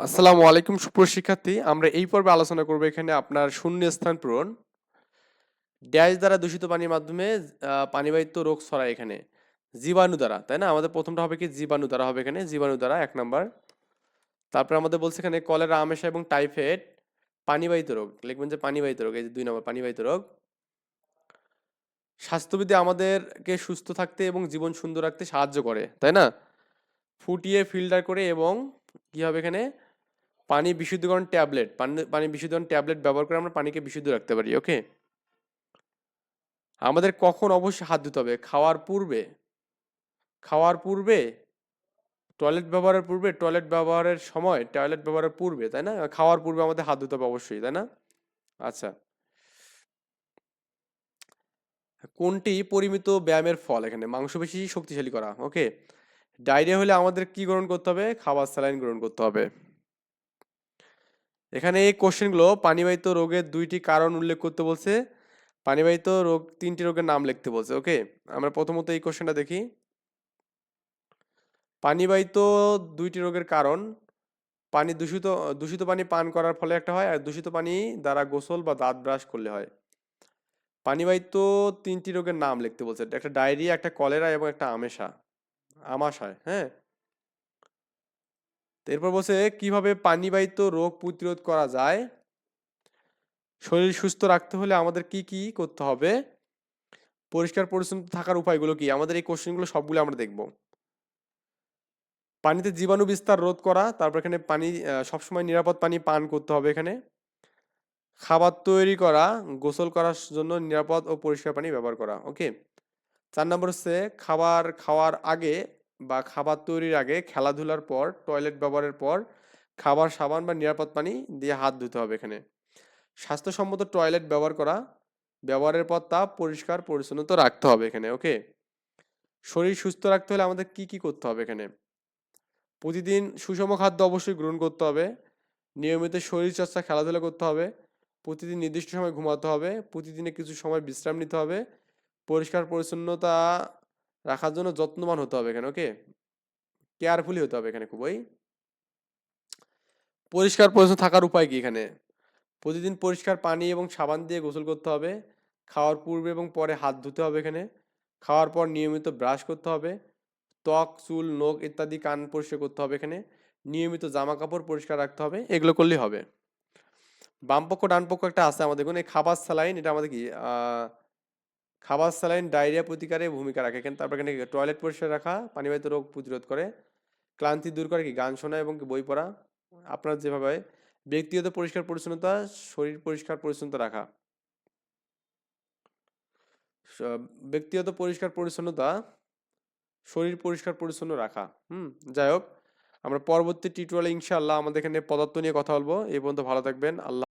আসসালামু আলাইকুম সুপ্রশিক্ষার্থী আমরা এই পর্বে আলোচনা করব এখানে আপনার শূন্য স্থান পূরণ। ড্যাশ দ্বারা দূষিত পানির মাধ্যমে পানিবাহিত রোগ ছড়ায় এখানে। জীবাণু দ্বারা, তাই না? আমাদের প্রথমটা হবে কি? জীবাণু দ্বারা হবে এখানে। জীবাণু দ্বারা, এক নাম্বার। তারপরে আমাদের বলছে এখানে কলেরা, আমেশা এবং টাইফয়েড, পানিবাহিত রোগ। লিখবেন যে পানিবাহিত রোগ, এই যে দুই নম্বর, পানিবাহিত রোগ। স্বাস্থ্যবিধি আমাদেরকে সুস্থ থাকতে এবং জীবন সুন্দর রাখতে সাহায্য করে, তাই না? ফুটিয়ে ফিল্টার করে এবং কি হবে এখানে? পানি বিশুদ্ধকরণ ট্যাবলেট। পানি পানি বিশুদ্ধকরণ ট্যাবলেট ব্যবহার করে আমরা পানিকে বিশুদ্ধ রাখতে পারি, ওকে? আমাদের কখন অবশ্যই হাত ধুতে হবে? খাওয়ার পূর্বে। খাওয়ার পূর্বে, টয়লেট ব্যবহারের পূর্বে, টয়লেট ব্যবহারের সময়, টয়লেট ব্যবহারের পূর্বে, তাই না? খাওয়ার পূর্বে আমাদের হাত ধুতে হবে অবশ্যই, তাই না? আচ্ছা। কোনটি পরিমিত ব্যায়ামের ফল এখানে? মাংসপেশি শক্তিশালী করা, ওকে? ডায়রিয়া হলে আমাদের কি গ্রহণ করতে হবে? খাবার স্যালাইন গ্রহণ করতে হবে। এখানে এই কোশ্চেনগুলো পানিবাহিত রোগের দুইটি কারণ উল্লেখ করতে বলছে। পানিবাহিত রোগ, তিনটি রোগের নাম লিখতে বলছে ওকে আমরা প্রথমত এই কোশ্চেনটা দেখি। পানিবাহিত দুইটি রোগের কারণ, পানি দূষিত দূষিত পানি পান করার ফলে একটা হয়, আর দূষিত পানি দ্বারা গোসল বা দাঁত ব্রাশ করলে হয়। পানিবাহিত তিনটি রোগের নাম লিখতে বলছে, একটা ডায়রিয়া, একটা কলেরা এবং একটা আমেশা। আমাশয় হ্যাঁ? এরপর বলছে, কীভাবে পানিবাহিত রোগ প্রতিরোধ করা যায়? শরীর সুস্থ রাখতে হলে আমাদের কি কি করতে হবে? পরিষ্কার পরিচ্ছন্ন থাকার উপায়গুলো কি? আমাদের এই কোশ্চেনগুলো সবগুলো আমরা দেখব। পানিতে জীবাণু বিস্তার রোধ করা, তারপর এখানে পানি সবসময় নিরাপদ পানি পান করতে হবে এখানে। খাবার তৈরি করা, গোসল করার জন্য নিরাপদ ও পরিষ্কার পানি ব্যবহার করা, ওকে? চার নম্বর হচ্ছে খাবার খাওয়ার আগে বা খাবার তৈরির আগে খেলাধুলার পর টয়লেট ব্যবহারের পর খাবার, সাবান বা নিরাপদ পানি দিয়ে হাত ধুতে হবে এখানে। স্বাস্থ্যসম্মত টয়লেট ব্যবহার করা, ব্যবহারের পর তা পরিষ্কার, পরিচ্ছন্নতা রাখতে হবে এখানে ওকে শরীর সুস্থ রাখতে হলে আমাদের কি কি করতে হবে এখানে? প্রতিদিন সুষম খাদ্য অবশ্যই গ্রহণ করতে হবে, নিয়মিত শরীর চর্চা খেলাধুলা করতে হবে, প্রতিদিন নির্দিষ্ট সময় ঘুমাতে হবে, প্রতিদিনে কিছু সময় বিশ্রাম নিতে হবে পরিষ্কার পরিচ্ছন্নতা রাখার জন্য যত্নবান হতে হবে এখানে ওকে কেয়ারফুলি হতে হবে এখানে খুবই পরিষ্কার পরিচ্ছন্ন থাকার উপায় কি এখানে? প্রতিদিন পরিষ্কার পানি এবং সাবান দিয়ে গোসল করতে হবে। খাওয়ার পূর্বে এবং পরে হাত ধুতে হবে এখানে। খাওয়ার পর নিয়মিত ব্রাশ করতে হবে। ত্বক, চুল, নখ ইত্যাদি কান পরিষ্কার করতে হবে এখানে। নিয়মিত জামা কাপড় পরিষ্কার রাখতে হবে, এগুলো করলেই হবে। বামপক্ষ, ডানপক্ষ একটা আছে আমাদের এখানে খাবার স্যালাইন, এটা আমাদের কি? খাবার স্যালাইন, ডায়রিয়া প্রতিকারে ভূমিকা রাখে। এখানে তারপর এখানে টয়লেট পরিষ্কার রাখা, পানিবাহিত রোগ প্রতিরোধ করে। ক্লান্তি দূর করে কি গান শোনা এবং বই পড়া। আপনার যেভাবে ব্যক্তিগত পরিষ্কার পরিচ্ছন্নতা, শরীর পরিষ্কার পরিচ্ছন্নতা রাখা। ব্যক্তিগত পরিষ্কার পরিচ্ছন্নতা, শরীর পরিষ্কার পরিচ্ছন্ন রাখা। হুম, যাই হোক, আমরা পরবর্তী টিউটোরিয়ালে ইনশাআল্লাহ আমাদের এখানে পদার্থ নিয়ে কথা বলব। এই পর্যন্ত ভালো থাকবেন। আল্লাহ